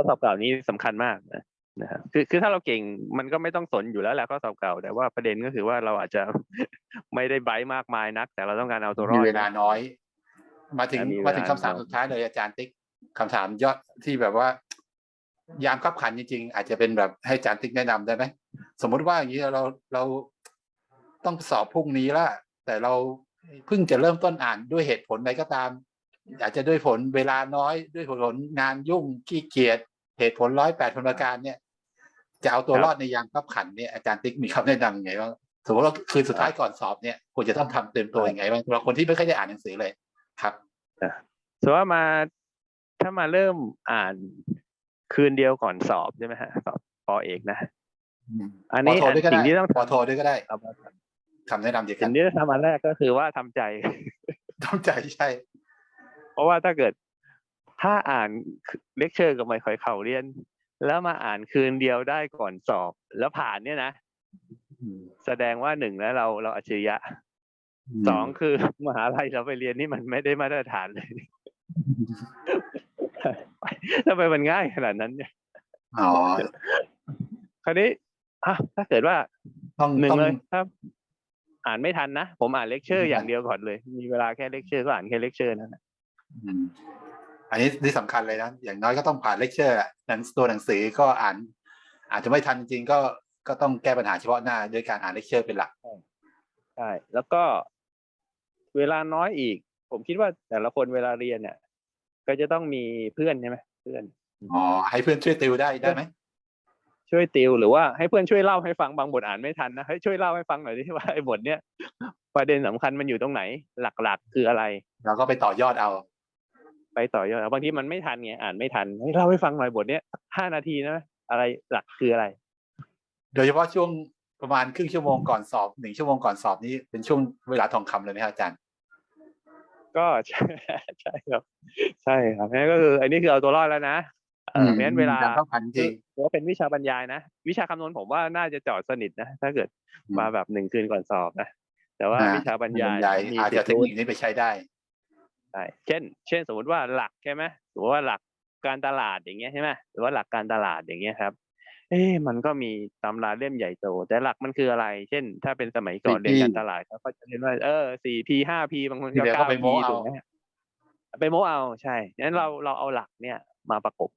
ข้อสอบเก่านี้สำคัญมากนะนะครับคือคือถ้าเราเก่งมันก็ไม่ต้องสนอยู่แล้วแหละข้อสอบเก่า แต่ว่าประเด็นก็คือว่าเราอาจจะไม่ได้ไบรท์มากมายนัก แต่เราต้องการเอาตัวรอมีดเวลาน้อย มาถึงมีเวลามาถึงคำถามน้อยสุดท้ายเลยอาจารย์ติ๊กคำถามยอดที่แบบว่า ยามขับขันจริงๆ อาจจะเป็นแบบให้อาจารย์ติ๊กแนะนำได้ไหมสมมุติว่าอย่างนี้เราเราต้องสอบพรุ่งนี้ละแต่เราเพิ่งจะเริ่มต้นอ่านด้วยเหตุผลใดก็ตาม อาจจะด้วยผลเวลาน้อยด้วยผลงานยุ่งขี้เกียจ เหตุผลร้อยแปดผลประการเนี่ย จะเอาตัวรอดในยามขับขันเนี่ยอาจารย์ติ๊กมีคำแนะนำยังไงบ้างสมมติว่าคืนสุดท้ายก่อนสอบเนี่ยควรจะต้องทำเต็มตัวยังไงบ้างสำหรับคนที่ไม่ค่อยได้อ่านหนังสือเลยครับสมมติว่ามาถ้ามาเริ่มอ่านคืนเดียวก่อนสอบใช่ไหมฮะสอบปอเอกนะอันนี้พโทรด้วยก็สิ่ได้งที่ต้องพอโทรด้วยก็ได้เอามาคำแนะนำเดียวกัสิ่นงที่ต้องทำอันแรกก็คือว่าทำใจต้องใจใช่ เพราะว่าถ้าเกิด ถ้าอ่านเลคเชอร์กับไม่ค่อยเข่าเรียน แล้วมาอ่านคืนเดียวได้ก่อนสอบ แล้วผ่านเนี่ยนะแสดงว่าหนึ่งแล้วเราเราอัจฉริยะสองคือมหาลัยเราไปเรียนนี่มันไม่ได้มาตรฐานเลยทำไมมันง่ายขนาดนั้นเนี่ยอ๋อคราวนี้อะถ้าเกิดว่าต้องหนึ่งต้องเลยถ้าอ่านไม่ทันนะ ผมอ่านเลคเชอร์อย่างเดียวก่อนเลย มีเวลาแค่เลคเชอร์ก็อ่านแค่เลคเชอร์นั่นแหละ อืมอันนี้ที่สำคัญเลยนะ อย่างน้อยก็ต้องผ่านเลคเชอร์อะหนังตัวหนังสือก็อ่าน อาจจะไม่ทันจริงๆก็ก็ต้องแก้ปัญหาเฉพาะหน้าด้วยการอ่านเลคเชอร์เป็นหลักใช่แล้วก็เวลาน้อยอีก ผมคิดว่าแต่ละคนเวลาเรียนเนี่ย ก็จะต้องมีเพื่อนใช่ไหมเพื่อนอ๋อให้เพื่อนช่วยติวได้ได้ไหมช่วยติวหรือว่าให้เพื่อนช่วยเล่าให้ฟังบางบทอ่านไม่ทันนะเฮ้ยช่วยเล่าให้ฟังหน่อยดิว่าไอ้บทเนี้ยประเด็นสำคัญมันอยู่ตรงไหน หลักๆคืออะไร เราก็ไปต่อยอดเอาไป ต่อยอดบางทีมันไม่ทันไงอ่านไม่ทันเฮ้ยเล่าให้ฟังหน่อยบทเนี้ยห้านาทีนะอะไรหลักคืออะไร โดยเฉพาะช่วงประมาณครึ่งชั่วโมงก่อนสอบหนึ่งชั่วโมงก่อนสอบนี้เป็นช่วงเวลาทองคำเลยไหมครับอาจารย์ ก็ใช่ใช่ครับ ใช่ครับนั่นก็คืออันนี้คือเอาตัวรอดแล้วนะเออเพราะฉะนั้นเวลาการเข้าพันจริงถือว่าเป็นวิชาบรรยายนะ วิชาคำนวณผมว่าน่าจะจอดสนิทนะ ถ้าเกิดอืมมาแบบหนึ่งคืนก่อนสอบนะ แต่ว่าอ่าวิชาบรรยายบรรยายมีอาจสิจะทธิ์เทครู้นิคนี้ไปใช้ได้ ใช่เช่น เช่นสมมติว่าหลักใช่ไหมสมมติว่าหลักการตลาดอย่างเงี้ยใช่ไหมหรือว่าหลักการตลาดอย่างเงี้ยครับ เอ๊ะมันก็มีตำราเล่มใหญ่โต แต่หลักมันคืออะไร เช่น ถ้าเป็นสมัยก่อน 4P เรียนการตลาดเขาก็จะเรียนว่าเออสี่พีห้าพีบางคนที่ก็เหลือก็เก้าไปโม้พีเอาถูกไหมไปโม้เอาใช่งั้นเราเราเอาหลักเนี่ยมาประกบ